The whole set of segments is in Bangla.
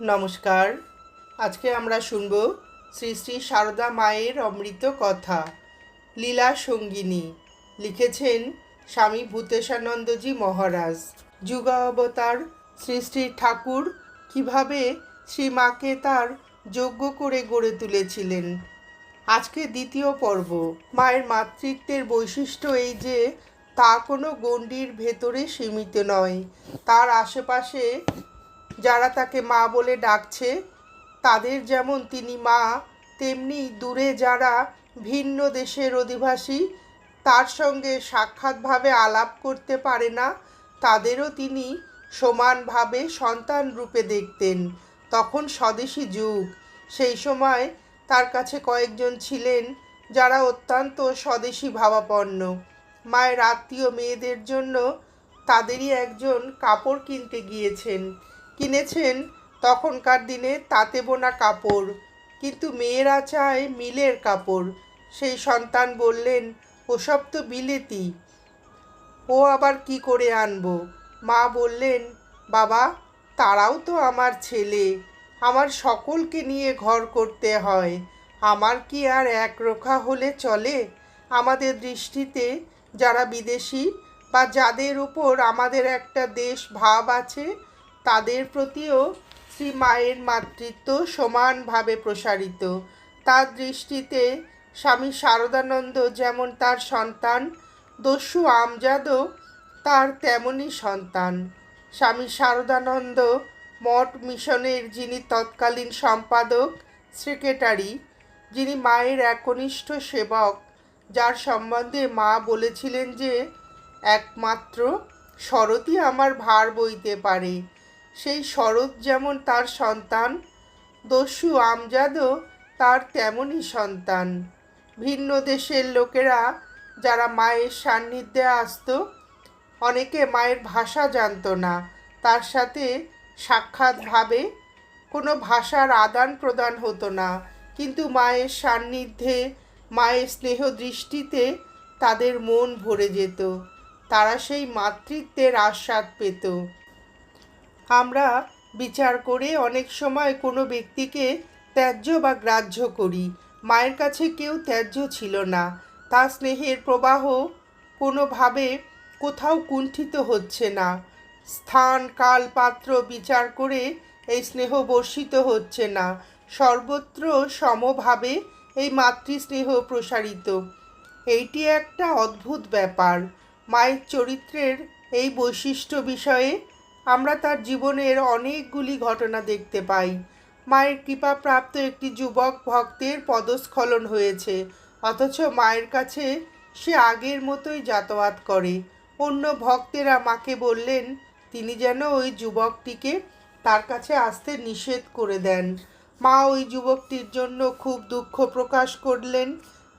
নমস্কার। আজকে আমরা শুনব শ্রী শ্রী সারদা মায়ের অমৃত কথা, লীলা সঙ্গিনী। লিখেছেন স্বামী ভূতেশানন্দজি মহারাজ। যুগাবতার শ্রী শ্রী ঠাকুর কীভাবে শ্রী মাকে তার যোগ্য করে গড়ে তুলেছিলেন। আজকে দ্বিতীয় পর্ব। মায়ের মাতৃত্বের বৈশিষ্ট্য এই যে, তা কোনো গণ্ডির ভেতরে সীমিত নয়। তার আশেপাশে যারা তাকে মা বলে ডাকছে, তাদের যেমন তিনি মা, তেমনি দূরে যারা ভিন্ন দেশের অধিবাসী, তার সঙ্গে সাক্ষাৎভাবে আলাপ করতে পারে না, তাদেরও তিনি সমানভাবে সন্তান রূপে দেখতেন। তখন স্বদেশী যুগ। সেই সময় তার কাছে কয়েকজন ছিলেন যারা অত্যন্ত স্বদেশী ভাবাপন্ন। মায়ের আত্মীয় মেয়েদের জন্য তাদেরই একজন কাপড় কিনতে গিয়েছেন। কিনেছেন তখনকার দিনে তাঁতে বোনা কাপড়। কিন্তু মেয়েরা চায় মিলের কাপড়। সেই সন্তান বললেন, ওসব তো বিলেতি। ও আবার কি করে আনব? মা বললেন, বাবা, তারাও তো আমার ছেলে। আমার সকলকে নিয়ে ঘর করতে হয়। আমার কি আর এক একরোখা হলে চলে? আমাদের দৃষ্টিতে যারা বিদেশি বা যাদের উপর আমাদের একটা দেশ ভাব আছে তাদের প্রতিও শ্রী মায়ের মাতৃত্ব সমানভাবে প্রসারিত। তার দৃষ্টিতে স্বামী শারদানন্দ যেমন তার সন্তান, দস্যু আমজাদও তার তেমনই সন্তান। স্বামী শারদানন্দ মঠ মিশনের যিনি তৎকালীন সম্পাদক, সেক্রেটারি, যিনি মায়ের একনিষ্ঠ সেবক, যার সম্বন্ধে মা বলেছিলেন যে, একমাত্র শরৎই আমার ভার বইতে পারে। সেই শরৎ যেমন তার সন্তান, দস্যু আমজাদও তার তেমনই সন্তান। ভিন্ন দেশের লোকেরা যারা মায়ের সান্নিধ্যে আসতো, অনেকে মায়ের ভাষা জানতো না। তার সাথে সাক্ষাৎভাবে কোনো ভাষার আদান প্রদান হতো না। কিন্তু মায়ের সান্নিধ্যে, মায়ের স্নেহ দৃষ্টিতে তাদের মন ভরে যেত। তারা সেই মাতৃত্বের আস্বাদ পেত। আমরা বিচার করে অনেক সময় কোনো ব্যক্তিকে ত্যায্য বা গ্রাহ্য করি। মায়ের কাছে কেউ ত্যায্য ছিল না। তার স্নেহের প্রবাহ কোনোভাবে কোথাও কুণ্ঠিত হচ্ছে না। স্থান কাল পাত্র বিচার করে এই স্নেহ বর্ষিত হচ্ছে না। সর্বত্র সমভাবে এই মাতৃস্নেহ প্রসারিত। এইটি একটা অদ্ভুত ব্যাপার। মায়ের চরিত্রের এই বৈশিষ্ট্য বিষয়ে আমরা তার জীবনের অনেকগুলি ঘটনা দেখতে পাই। মায়ের কৃপাপ্রাপ্ত একটি যুবক ভক্তের পদস্খলন হয়েছে, অথচ মায়ের কাছে সে আগের মতোই যাতায়াত করে। অন্য ভক্তেরা মাকে বললেন, তিনি যেন ওই যুবকটিকে তার কাছে আসতে নিষেধ করে দেন। মা ওই যুবকটির জন্য খুব দুঃখ প্রকাশ করলেন,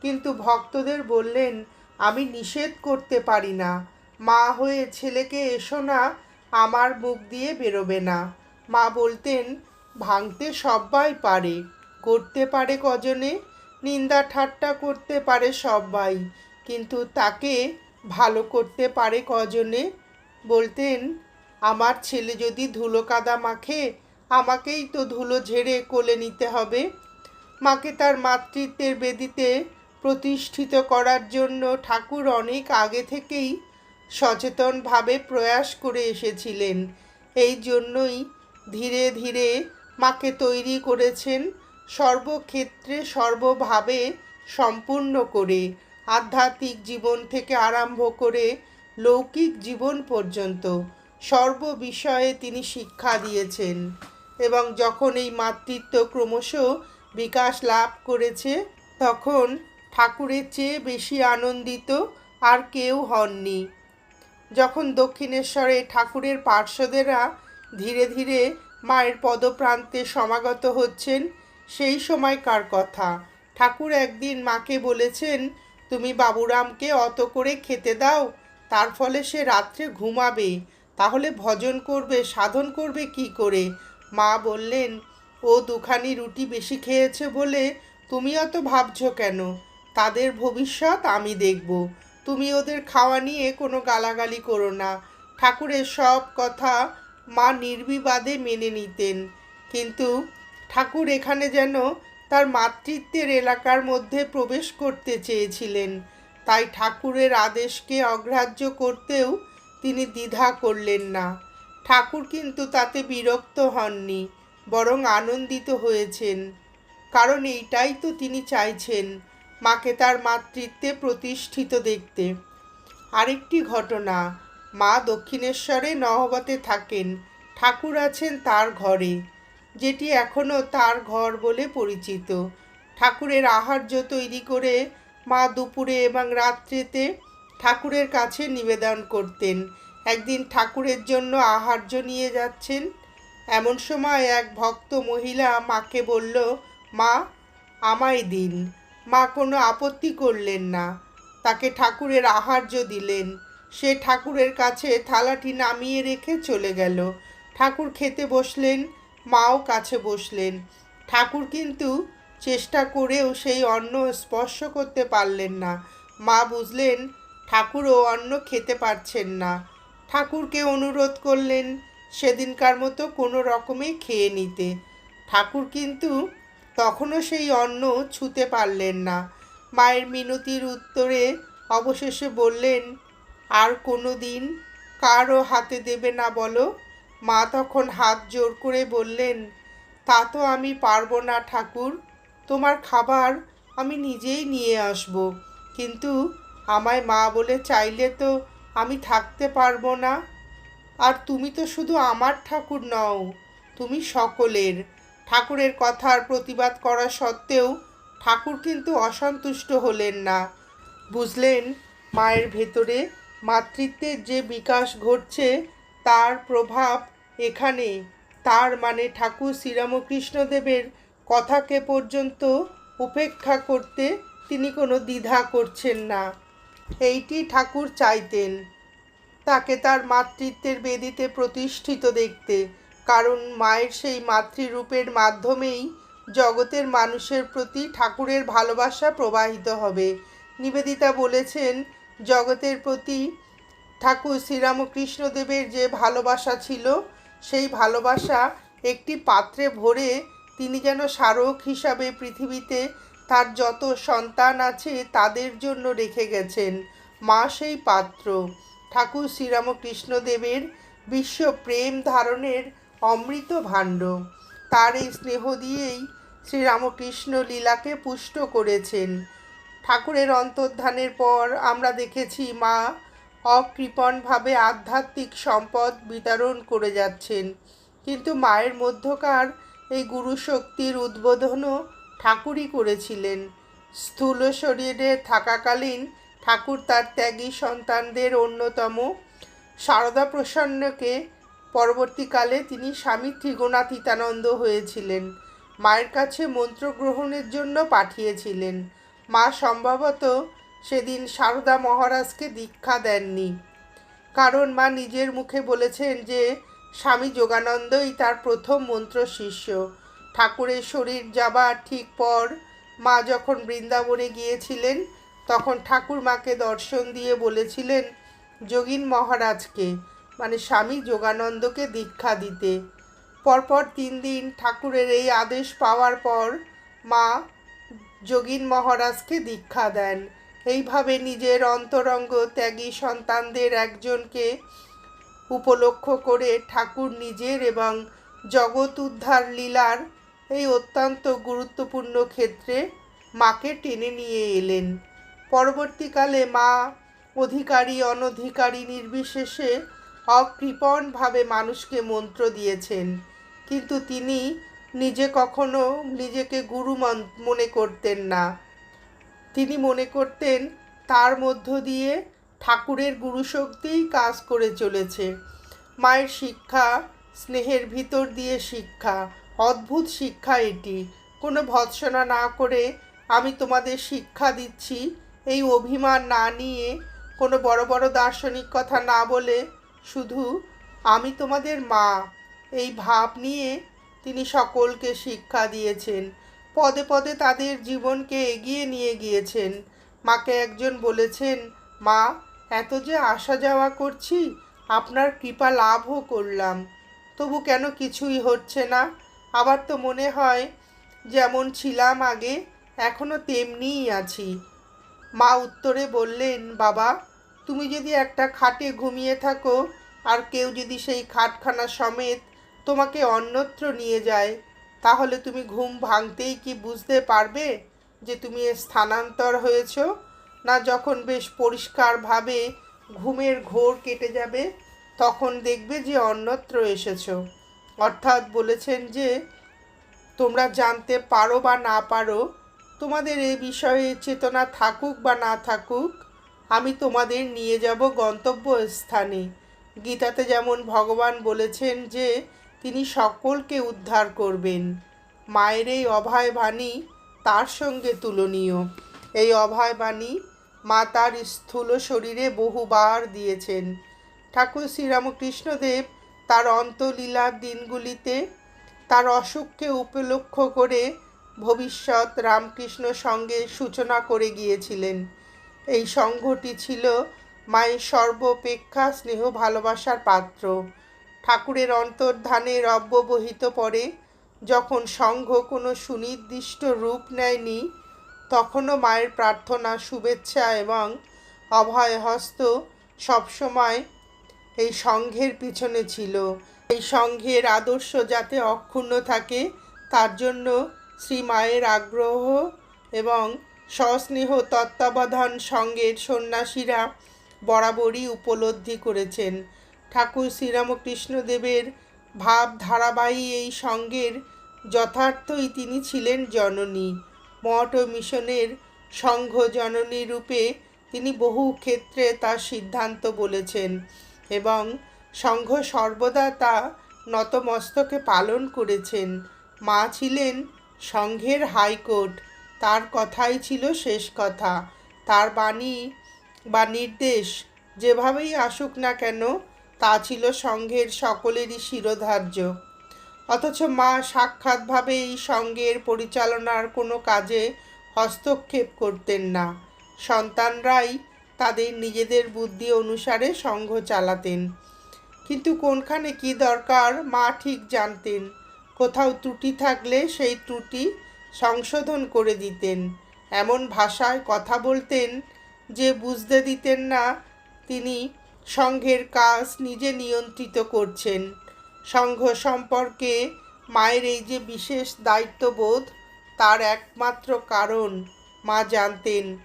কিন্তু ভক্তদের বললেন, আমি নিষেধ করতে পারি না। মা হয়ে ছেলেকে এসো না আমার মুখ দিয়ে বেরোবে না। মা বলতেন, ভাঙতে সবাই পারে। করতে পারে কজনে? নিন্দা ঠাট্টা করতে পারে সবাই কিন্তু তাকে ভালো করতে পারে কজনে? বলতেন, আমার ছেলে যদি ধুলো কাদা মাখে, আমাকেই তো ধুলো ঝেড়ে কোলে নিতে হবে। মাকে তার মাতৃত্বের বেদিতে প্রতিষ্ঠিত করার জন্য ঠাকুর অনেক আগে থেকেই সচেতনভাবে প্রয়াস করে এসেছিলেন। এই জন্যই ধীরে ধীরে মাকে তৈরি করেছেন সর্বক্ষেত্রে সর্বভাবে সম্পূর্ণ করে, আধ্যাত্মিক জীবন থেকে আরম্ভ করে লৌকিক জীবন পর্যন্ত সর্ব বিষয়ে তিনি শিক্ষা দিয়েছেন এবং যখন এই মাতৃত্ব ক্রমশ বিকাশ লাভ করেছে, তখন ঠাকুরের চেয়ে বেশি আনন্দিত আর কেউ হননি। যখন দক্ষিণেশ্বরে ঠাকুরের পার্শ্বদেরা ধীরে ধীরে মায়ের পদপ্রান্তে সমাগত হচ্ছেন, সেই সময়কার কথা। ঠাকুর একদিন মাকে বলেছেন, তুমি বাবুরামকে অত করে খেতে দাও, তার ফলে সে রাত্রে ঘুমাবে। তাহলে ভজন করবে, সাধন করবে কি করে? মা বললেন, ও দুখানি রুটি বেশি খেয়েছে বলে তুমি অত ভাবছ কেন? তাদের ভবিষ্যৎ আমি দেখব। তুমি ওদের খাওয়া নিয়ে কোনো গালাগালি করো না। ঠাকুরের সব কথা মা নির্বিবাদে মেনে নিতেন। কিন্তু ঠাকুর এখানে যেন তার মাতৃত্বের এলাকার মধ্যে প্রবেশ করতে চেয়েছিলেন। তাই ঠাকুরের আদেশকে অগ্রাহ্য করতেও তিনি দ্বিধা করলেন না। ঠাকুর কিন্তু তাতে বিরক্ত হননি, বরং আনন্দিত হয়েছেন। কারণ এইটাই তো তিনি চাইছেন। মাকে তার মাতৃত্বে প্রতিষ্ঠিত দেখতে। আরেকটি ঘটনা, মা দক্ষিণেশ্বরে নহবতে থাকেন, ঠাকুর আছেন তার ঘরে, যেটি এখনও তার ঘর বলে পরিচিত। ঠাকুরের আহার্য তৈরি করে মা দুপুরে এবং রাত্রিতে ঠাকুরের কাছে নিবেদন করতেন। একদিন ঠাকুরের জন্য আহার্য নিয়ে যাচ্ছেন। এমন সময় এক ভক্ত মহিলা মাকে বলল, মা, আমায় দিন। মা কোনো আপত্তি করলেন না। তাকে ঠাকুরের আহার্য দিলেন। সে ঠাকুরের কাছে থালাটি নামিয়ে রেখে চলে গেল। ঠাকুর খেতে বসলেন, মাও কাছে বসলেন। ঠাকুর কিন্তু চেষ্টা করেও সেই অন্ন স্পর্শ করতে পারলেন না। মা বুঝলেন, ঠাকুরও অন্ন খেতে পারছেন না। ঠাকুরকে অনুরোধ করলেন, সেদিনকার মতো কোনো রকমে খেয়ে নিতে। ঠাকুর কিন্তু তখনও সেই অন্ন ছুতে পারলেন না। মায়ের মিনতির উত্তরে অবশেষে বললেন, আর কোনো দিন কারও হাতে দেবে না বলো। মা তখন হাত জোর করে বললেন, তা তো আমি পারব না ঠাকুর, তোমার খাবার আমি নিজেই নিয়ে আসব। কিন্তু আমায় মা বলে চাইলে তো আমি থাকতে পারব না। আর তুমি তো শুধু আমার ঠাকুর নও, তুমি সকলের। ঠাকুরের কথার প্রতিবাদ করা সত্ত্বেও ঠাকুর কিন্তু অসন্তুষ্ট হলেন না। বুঝলেন, মায়ের ভেতরে মাতৃত্বের যে বিকাশ ঘটছে, তার প্রভাব এখানে। তার মানে ঠাকুর শ্রীরামকৃষ্ণদেবের কথাকে পর্যন্ত উপেক্ষা করতে তিনি কোনো দ্বিধা করছেন না। এইটি ঠাকুর চাইতেন। তাকে তার মাতৃত্বের বেদিতে প্রতিষ্ঠিত দেখতে। কারণ মায়ের সেই মাতৃরূপের মাধ্যমেই জগতের মানুষের প্রতি ঠাকুরের ভালোবাসা প্রবাহিত হবে। নিবেদিতা বলেছেন, জগতের প্রতি ঠাকুর শ্রীরামকৃষ্ণদেবের যে ভালোবাসা ছিল, সেই ভালোবাসা একটি পাত্রে ভরে তিনি যেন স্মারক হিসাবে পৃথিবীতে তার যত সন্তান আছে তাদের জন্য রেখে গেছেন। মা সেই পাত্র। ঠাকুর শ্রীরামকৃষ্ণদেবের বিশ্ব প্রেম ধারণের অমৃত ভাণ্ড। তার এই স্নেহ দিয়েই শ্রীরামকৃষ্ণ লীলাকে পুষ্ট করেছেন। ঠাকুরের অন্তর্ধানের পর আমরা দেখেছি মা অকৃপণভাবে আধ্যাত্মিক সম্পদ বিতরণ করে যাচ্ছেন। কিন্তু মায়ের মধ্যকার এই গুরু শক্তির উদ্বোধনও ঠাকুরই করেছিলেন। স্থূল শরীরে থাকাকালীন ঠাকুর তার ত্যাগী সন্তানদের অন্যতম সারদা প্রসন্নকে পরবর্তীকালে তিনি স্বামী ত্রিগুণাতীতানন্দ হয়েছিলেন। মায়ের কাছে মন্ত্র গ্রহণের জন্য পাঠিয়েছিলেন। মা সম্ভবত সেদিন সারদা মহারাজকে দীক্ষা দেননি। কারণ মা নিজের মুখে বলেছেন যে, স্বামী যোগানন্দই তার প্রথম মন্ত্র শিষ্য। ঠাকুরের শরীর যাবার ঠিক পর মা যখন বৃন্দাবনে গিয়েছিলেন, তখন ঠাকুর মাকে দর্শন দিয়ে বলেছিলেন, যোগীন মহারাজকে মানে স্বামী যোগানন্দকে দীক্ষা দিতে। পরপর তিন দিন ঠাকুরের এই আদেশ পাওয়ার পর মা যোগীন মহারাজকে দীক্ষা দেন। এইভাবে নিজের অন্তরঙ্গ ত্যাগী সন্তানদের একজনকে উপলক্ষ করে ঠাকুর নিজের এবং জগৎ উদ্ধার লীলার এই অত্যন্ত গুরুত্বপূর্ণ ক্ষেত্রে মাকে টেনে নিয়ে এলেন। পরবর্তীকালে মা অধিকারী, অনধিকারী নির্বিশেষে অকৃপণভাবে মানুষকে মন্ত্র দিয়েছেন। কিন্তু তিনি নিজে কখনো নিজেকে গুরু মন- করতেন না। তিনি মনে করতেন তার মধ্য দিয়ে ঠাকুরের গুরুশক্তিই কাজ করে চলেছে। মায়ের শিক্ষা, স্নেহের ভিতর দিয়ে শিক্ষা, অদ্ভুত শিক্ষা এটি। কোনো ভৎসনা না করে আমি তোমাদের শিক্ষা দিচ্ছি, এই অভিমান না নিয়ে কোনো বড় বড় দার্শনিক কথা না বলে শুধু আমি তোমাদের মা। এই ভাব নিয়ে তিনি সকলকে শিক্ষা দিয়েছেন। পদে পদে তাদের জীবনকে এগিয়ে নিয়ে গিয়েছেন। মাকে একজন বলেছেন, মা, এত যে আসা যাওয়া করছি, আপনার কৃপা লাভও করলাম। তবু কেন কিছুই হচ্ছে না? আবার তো মনে হয়, যেমন ছিলাম আগে এখনও তেমনিই আছি। মা উত্তরে বললেন, বাবা তুমি যদি একটা খাটে ঘুমিয়ে থাকো, আর কেউ যদি সেই খাটখানা সমেত তোমাকে অন্যত্র নিয়ে যায়, তাহলে তুমি ঘুম ভাঙতেই কি বুঝতে পারবে যে তুমি স্থানান্তর হয়েছ? না যখন বেশ পরিষ্কারভাবে ঘুমের ঘোর কেটে যাবে, তখন দেখবে যে অন্যত্র এসেছ। অর্থাৎ বলেছেন যে, তোমরা জানতে পারো বা না পারো, তোমাদের এই বিষয়ে চেতনা থাকুক বা না থাকুক আমি তোমাদের নিয়ে যাব গন্তব্য স্থানে গীতাতে যেমন ভগবান বলেছেন যে, তিনি সকলকে উদ্ধার করবেন। মায়ের এই অভয় বাণী তার সঙ্গে তুলনীয়। এই অভয় বাণী মা তার স্থূল শরীরে বহুবার দিয়েছেন। ঠাকুর শ্রীরামকৃষ্ণদেব তার অন্তলীলার দিনগুলিতে তার অসুখকে উপলক্ষ করে ভবিষ্যৎ রামকৃষ্ণ সঙ্গে সূচনা করে গিয়েছিলেন। এই সংঘটি ছিল মায়ের সর্বপেক্ষা স্নেহ ভালোবাসার পাত্র। ঠাকুরের অন্তর্ধানের অব্যবহিত পরে যখন সংঘ কোনো সুনির্দিষ্ট রূপ নেয়নি, তখনও মায়ের প্রার্থনা, শুভেচ্ছা এবং অভয় হস্ত সবসময় এই সংঘের পিছনে ছিল। এই সংঘের আদর্শ যাতে অক্ষুণ্ণ থাকে, তার জন্য শ্রী মায়ের আগ্রহ এবং সস্নেহ তত্ত্বাবধান সঙ্গের সন্ন্যাসীরা বরাবরই উপলব্ধি করেছেন। ঠাকুর শ্রীরামকৃষ্ণদেবের ভাব ধারাবাহী এই সঙ্গের যথার্থই তিনি ছিলেন জননী। মঠ ও মিশনের সংঘ জননী রূপে তিনি বহু ক্ষেত্রে তার সিদ্ধান্ত বলেছেন এবং সংঘ সর্বদা তা নতমস্তকে পালন করেছেন। মা ছিলেন সংঘের হাইকোর্ট। তার কথাই ছিল শেষ কথা। তার বাণী বা নির্দেশ যেভাবেই আসুক না কেন, তা ছিল সংঘের সকলেরই শিরোধার্য। অথচ মা সাক্ষাৎভাবে এই সঙ্গের পরিচালনার কোনো কাজে হস্তক্ষেপ করতেন না। সন্তানরাই তাদের নিজেদের বুদ্ধি অনুসারে সংঘ চালাতেন। কিন্তু কোনখানে কি দরকার, মা ঠিক জানতেন। কোথাও ত্রুটি থাকলে সেই ত্রুটি সংশোধন করে দিতেন। এমন ভাষায় কথা বলতেন যে বুঝতে দিতেন না তিনি সংঘের কাজ নিজে নিয়ন্ত্রিত করছেন। সংঘ সম্পর্কে মায়ের এই যে বিশেষ দায়িত্ববোধ, তার একমাত্র কারণ মা জানতেন।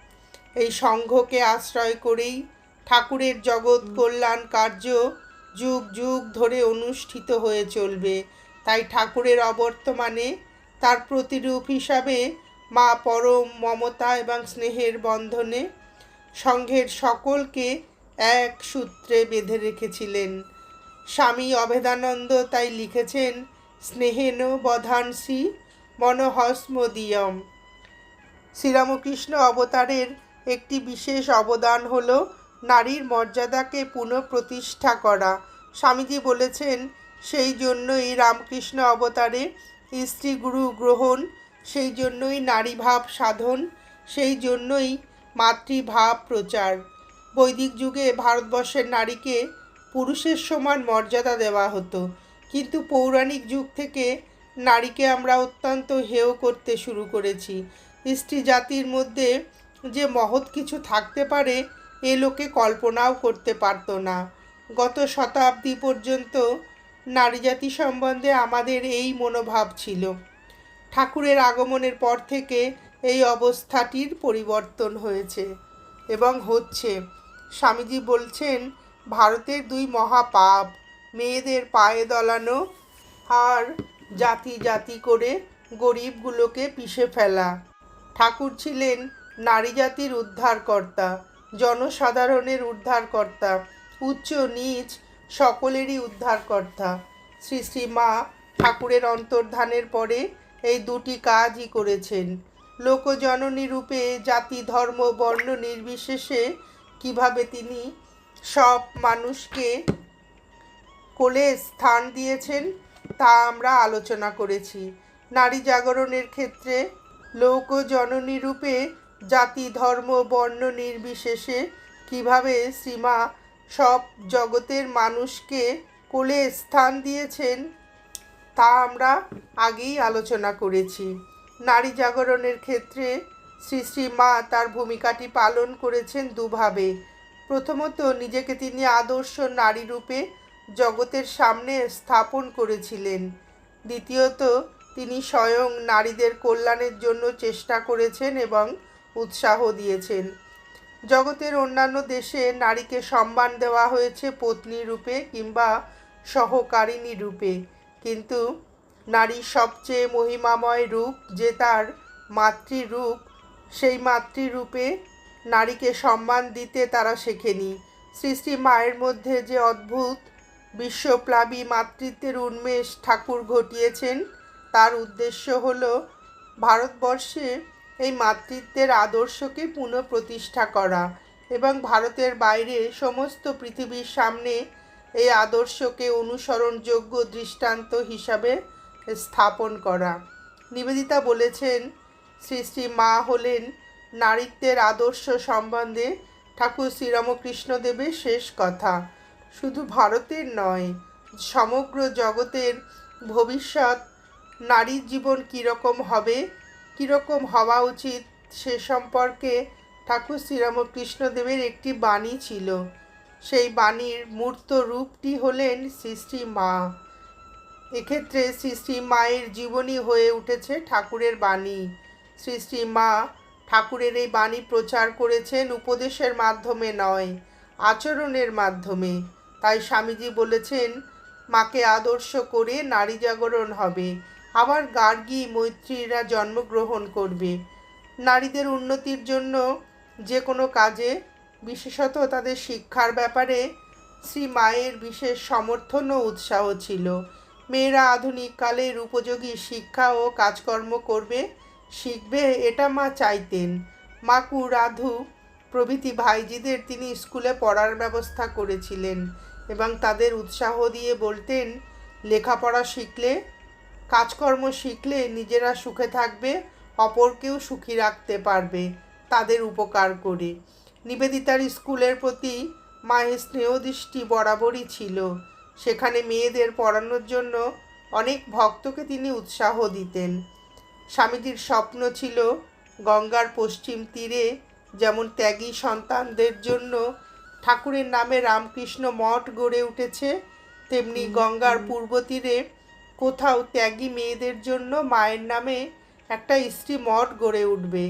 এই সংঘকে আশ্রয় করেই ঠাকুরের জগৎ কল্যাণ কার্য যুগ যুগ ধরে অনুষ্ঠিত হয়ে চলবে। তাই ঠাকুরের অবর্তমানে তার প্রতিরূপ হিসাবে মা পরম মমতা এবং স্নেহের বন্ধনে সংঘের সকলকে এক সূত্রে বেঁধে রেখেছিলেন। স্বামী অভেদানন্দ তাই লিখেছেন, স্নেহেন বধানসি মনহস্মদিয়ম শ্রীরামকৃষ্ণ অবতারের একটি বিশেষ অবদান হল নারীর মর্যাদাকে পুনঃপ্রতিষ্ঠা করা। স্বামীজি বলেছেন, সেই জন্যই রামকৃষ্ণ অবতারে স্ত্রী গুরু গ্রহণ, সেই জন্যই নারীভাব সাধন, সেই জন্যই মাতৃভাব প্রচার। বৈদিক যুগে ভারতবর্ষের নারীকে পুরুষের সমান মর্যাদা দেওয়া হতো। কিন্তু পৌরাণিক যুগ থেকে নারীকে আমরা অত্যন্ত হেয় করতে শুরু করেছি। স্ত্রী জাতির মধ্যে যে মহৎ কিছু থাকতে পারে, এ লোকে কল্পনাও করতে পারতো না। গত শতাব্দী পর্যন্ত নারী জাতি সম্বন্ধে আমাদের এই মনোভাব ছিল। ঠাকুরের আগমনের পর থেকে এই অবস্থাটির পরিবর্তন হয়েছে এবং হচ্ছে। স্বামীজি বলছেন, ভারতের দুই মহাপাপ, মেয়েদের পায়ে দলানো আর জাতি জাতি করে গরিবগুলোকে পিষে ফেলা। ঠাকুর ছিলেন নারী জাতির উদ্ধারকর্তা, জনসাধারণের উদ্ধারকর্তা, উচ্চ নীচ সকলেরই উদ্ধারকর্তা। শ্রী শ্রী মা ঠাকুরের অন্তর্ধানের পরে এই দুটি কাজই করেছেন। লোকজননী রূপে জাতি, ধর্ম, বর্ণ নির্বিশেষে কীভাবে তিনি সব মানুষকে কোলে স্থান দিয়েছেন, তা আমরা আলোচনা করেছি। নারী জাগরণের ক্ষেত্রে লোক জননী রূপে জাতি, ধর্ম, বর্ণ নির্বিশেষে কীভাবে সীমা সব জগতের মানুষকে কোলে স্থান দিয়েছেন, তা আমরা আগেই আলোচনা করেছি। নারী জাগরণের ক্ষেত্রে শ্রী শ্রী মা তার ভূমিকাটি পালন করেছেন দুভাবে। প্রথমত, নিজেকে তিনি আদর্শ নারী রূপে জগতের সামনে স্থাপন করেছিলেন। দ্বিতীয়ত, তিনি স্বয়ং নারীদের কল্যাণের জন্য চেষ্টা করেছেন এবং উৎসাহ দিয়েছেন। জগতের অন্যান্য দেশে নারীকে সম্মান দেওয়া হয়েছে পত্নী রূপে কিংবা সহকারিণী রূপে। কিন্তু নারীর সবচেয়ে মহিমাময় রূপ যে তার মাতৃরূপ, সেই মাতৃরূপে নারীকে সম্মান দিতে তারা শেখেনি। শ্রী মায়ের মধ্যে যে অদ্ভুত বিশ্বপ্লাবী মাতৃত্বের উন্মেষ ঠাকুর ঘটিয়েছেন, তার উদ্দেশ্য হল ভারতবর্ষে এই মাতৃত্বের আদর্শকে পুনঃপ্রতিষ্ঠা করা এবং ভারতের বাইরে সমস্ত পৃথিবীর সামনে এই আদর্শকে অনুসরণযোগ্য দৃষ্টান্ত হিসাবে স্থাপন করা। নিবেদিতা বলেছেন, শ্রী শ্রী মা হলেন নারীত্বের আদর্শ সম্বন্ধে ঠাকুর শ্রীরামকৃষ্ণদেবের শেষ কথা। শুধু ভারতের নয়, সমগ্র জগতের ভবিষ্যৎ নারীর জীবন কীরকম হবে কীরকম হওয়া উচিত সে সম্পর্কে ঠাকুর শ্রীরামকৃষ্ণদেবের একটি বাণী ছিল। সেই বাণীর মূর্ত রূপটি হলেন শ্রী মা। এক্ষেত্রে শ্রী মায়ের জীবনী হয়ে উঠেছে ঠাকুরের বাণী। শ্রী মা ঠাকুরের এই বাণী প্রচার করেছেন উপদেশের মাধ্যমে নয়, আচরণের মাধ্যমে। তাই স্বামীজি বলেছেন, মাকে আদর্শ করে নারী জাগরণ হবে। আবার গার্গী মৈত্রীরা জন্মগ্রহণ করবে। নারীদের উন্নতির জন্য যে কোনো কাজে, বিশেষত তাদের শিক্ষার ব্যাপারে শ্রী মায়ের বিশেষ সমর্থন ও উৎসাহ ছিল। মেয়েরা আধুনিক কালের উপযোগী শিক্ষা ও কাজকর্ম করবে, শিখবে, এটা মা চাইতেন। মাকু রাধু প্রভৃতি ভাইজিদের তিনি স্কুলে পড়ার ব্যবস্থা করেছিলেন এবং তাদের উৎসাহ দিয়ে বলতেন, লেখাপড়া শিখলে কাজকর্ম শিখলে নিজেরা সুখে থাকবে অপরকেও সুখী রাখতে পারবে তাদের উপকার করে। নিবেদিতার স্কুলের প্রতি মায়ের স্নেহদৃষ্টি বরাবরই ছিল। সেখানে মেয়েদের পড়ানোর জন্য অনেক ভক্তকে তিনি উৎসাহ দিতেন। স্বামীজির স্বপ্ন ছিল গঙ্গার পশ্চিম তীরে যেমন ত্যাগী সন্তানদের জন্য ঠাকুরের নামে রামকৃষ্ণ মঠ গড়ে উঠেছে তেমনি গঙ্গার পূর্ব তীরে কোথাও ত্যাগী মেয়েদের জন্য মায়ের নামে একটা স্ত্রী মঠ গড়ে উঠবে।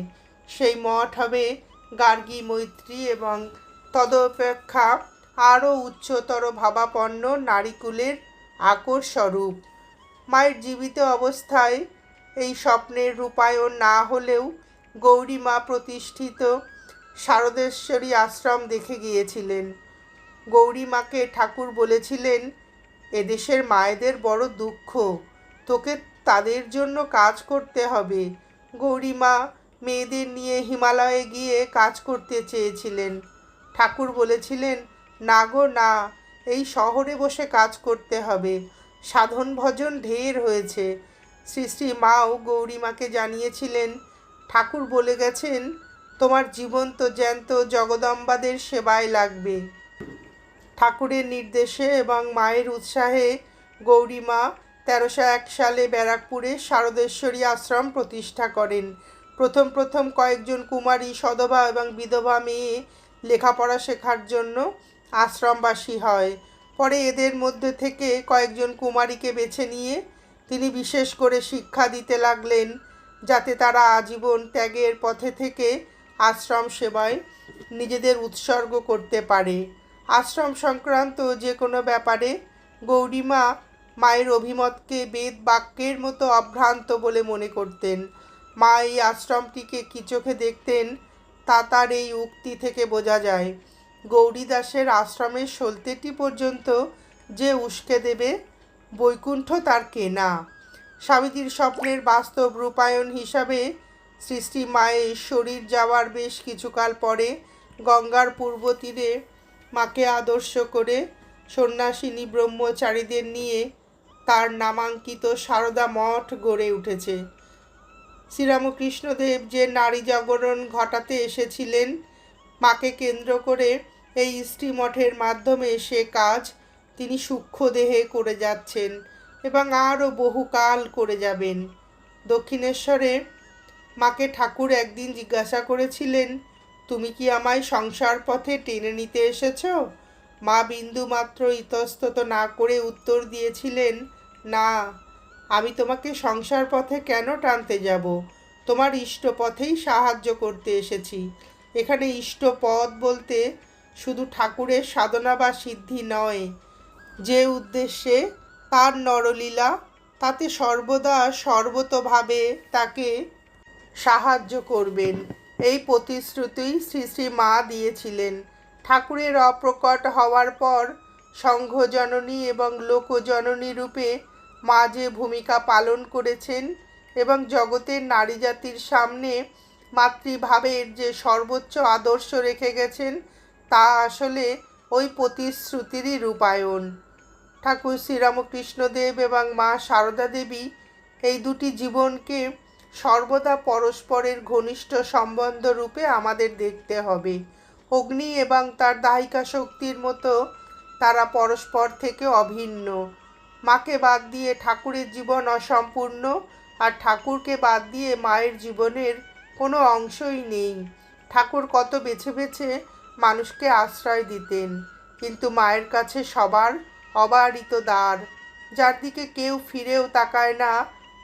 সেই মঠ হবে গার্গী মৈত্রী এবং তদপেক্ষা আরও উচ্চতর ভাবাপন্ন নারীকুলের আকর স্বরূপ মায়ের জীবিত অবস্থায় এই স্বপ্নের রূপায়ণ না হলেও গৌরীমা প্রতিষ্ঠিত শারদেশ্বরী আশ্রম দেখে গিয়েছিলেন। গৌরীমাকে ঠাকুর বলেছিলেন এদেশের মায়েদের বড় দুঃখ। তোকে তাদের জন্য কাজ করতে হবে। গৌরীমা মেয়েদের নিয়ে হিমালয়ে গিয়ে কাজ করতে চেয়েছিলেন। ঠাকুর বলেছিলেন, না গো, না, এই শহরে বসে কাজ করতে হবে। সাধন ভজন ঢের হয়েছে। শ্রী শ্রী মাও গৌরীমাকে জানিয়েছিলেন, ঠাকুর বলে গেছেন, তোমার জীবন্ত জ্যান্ত জগদম্বাদের সেবায় লাগবে। ঠাকুরের নির্দেশে এবং মায়ের উৎসাহে গৌরীমা তেরোশো এক সালে ব্যারাকপুরে শারদেশ্বরী আশ্রম প্রতিষ্ঠা করেন। প্রথম প্রথম কয়েকজন কুমারী সধবা এবং বিধবা মেয়ে লেখাপড়া শেখার জন্য আশ্রমবাসী হয়। পরে এদের মধ্যে থেকে কয়েকজন কুমারীকে বেছে নিয়ে তিনি বিশেষ করে শিক্ষা দিতে লাগলেন, যাতে তারা আজীবন ত্যাগের পথে থেকে আশ্রম সেবায় নিজেদের উৎসর্গ করতে পারে। আশ্রম সংক্রান্ত যে কোনো ব্যাপারে গৌরীমা মায়ের অভিমতকে বেদ বাক্যের মতো অভ্রান্ত বলে মনে করতেন। মা এই আশ্রমটিকে কি চোখে দেখতেন তা তার এই উক্তি থেকে বোঝা যায়। গৌরীদাসের আশ্রমের সলতেটি পর্যন্ত যে উস্কে দেবে বৈকুণ্ঠ তার কেনা। স্বামীজির স্বপ্নের বাস্তব রূপায়ণ হিসাবে সৃষ্টি মায়ের শরীর যাওয়ার বেশ কিছুকাল পরে গঙ্গার পূর্ব তীরে মাকে আদর্শ করে সন্ন্যাসিনী ব্রহ্মচারীদের নিয়ে তার নামাঙ্কিত সারদা মঠ গড়ে উঠেছে। শ্রীরামকৃষ্ণদেব যে নারী জাগরণ ঘটাতে এসেছিলেন, মাকে কেন্দ্র করে এই স্ত্রী মঠের মাধ্যমে সে কাজ তিনি সূক্ষ্ম দেহে করে যাচ্ছেন এবং আরও বহুকাল করে যাবেন। দক্ষিণেশ্বরে মাকে ঠাকুর একদিন জিজ্ঞাসা করেছিলেন তুমি কি আমায় সংসার পথে টেনে নিতে এসেছ? মা বিন্দু মাত্র ইতস্তত না করে উত্তর দিয়েছিলেন, না, আমি তোমাকে সংসার পথে কেন টানতে যাব? তোমার ইষ্ট পথেই সাহায্য করতে এসেছি। এখানে ইষ্ট পথ বলতে শুধু ঠাকুরের সাধনা বা সিদ্ধি নয়। যে উদ্দেশ্যে তার নরলীলা, তাতে সর্বদা সর্বতভাবে তাকে সাহায্য করবেন। এই প্রতিশ্রুতি শ্রী শ্রী মা দিয়েছিলেন। ঠাকুরের অপ্রকট হওয়ার পর সংঘজননী এবং লোকজননী রূপে মা যে ভূমিকা পালন করেছেন এবং জগতের নারী জাতির সামনে মাতৃভাবের যে সর্বোচ্চ আদর্শ রেখে গেছেন, তা আসলে ওই প্রতিশ্রুতিরই রূপায়ণ। ঠাকুর শ্রীরামকৃষ্ণদেব এবং মা সারদা দেবী এই দুটি জীবনকে সর্বদা পরস্পরের ঘনিষ্ঠ সম্বন্ধ রূপে আমাদের দেখতে হবে। অগ্নি এবং তার দাহিকা শক্তির মতো তারা পরস্পর থেকে অভিন্ন। মাকে বাদ দিয়ে ঠাকুরের জীবন অসম্পূর্ণ আর ঠাকুরকে বাদ দিয়ে মায়ের জীবনের কোনো অংশই নেই। ঠাকুর কত বেছে বেছে মানুষকে আশ্রয় দিতেন, কিন্তু মায়ের কাছে সবার অবারিত দ্বার, যার দিকে কেউ ফিরেও তাকায় না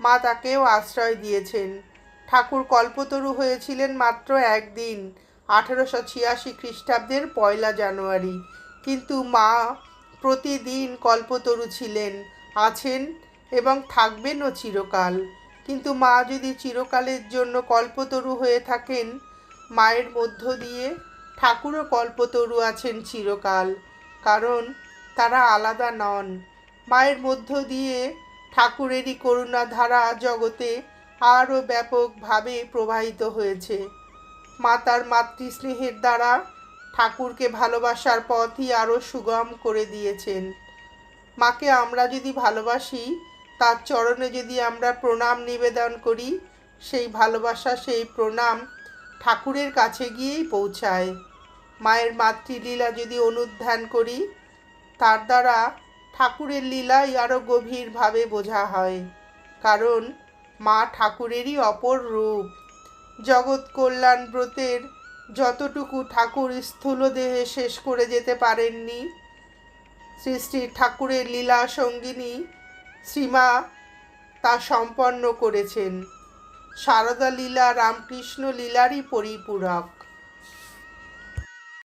মা তাকেও আশ্রয় দিয়েছেন। ঠাকুর কল্পতরু হয়েছিলেন মাত্র একদিন, আঠেরোশো ছিয়াশি খ্রিস্টাব্দের পয়লা জানুয়ারি। কিন্তু মা প্রতিদিন কল্পতরু ছিলেন, আছেন এবং থাকবেনও চিরকাল। কিন্তু মা যদি চিরকালের জন্য কল্পতরু হয়ে থাকেন, মায়ের মধ্য দিয়ে ঠাকুরও কল্পতরু আছেন চিরকাল, কারণ তারা আলাদা নন। মায়ের মধ্য দিয়ে ঠাকুরেরই করুণাধারা জগতে আরও ব্যাপকভাবে প্রবাহিত হয়েছে। মাতার মাতৃস্নেহের দ্বারা ঠাকুরকে ভালোবাসার পথই আরও সুগম করে দিয়েছেন। মাকে আমরা যদি ভালোবাসি, তার চরণে যদি আমরা প্রণাম নিবেদন করি, সেই ভালোবাসা, সেই প্রণাম ঠাকুরের কাছে গিয়েই পৌঁছায়। মায়ের মাতৃলীলা যদি অনুধ্যান করি, তার দ্বারা ঠাকুরের লীলাই আরও গভীরভাবে বোঝা হয়। কারণ মা ঠাকুরেরই অপর রূপ। জগৎ কল্যাণ ব্রতের যতটুকু ঠাকুর স্থূল দেহে শেষ করে যেতে পারেননি, শ্রী শ্রী ঠাকুরের লীলা সঙ্গিনী শ্রীমা তা সম্পন্ন করেছেন। সারদা লীলা রামকৃষ্ণ লীলারই পরিপূরক।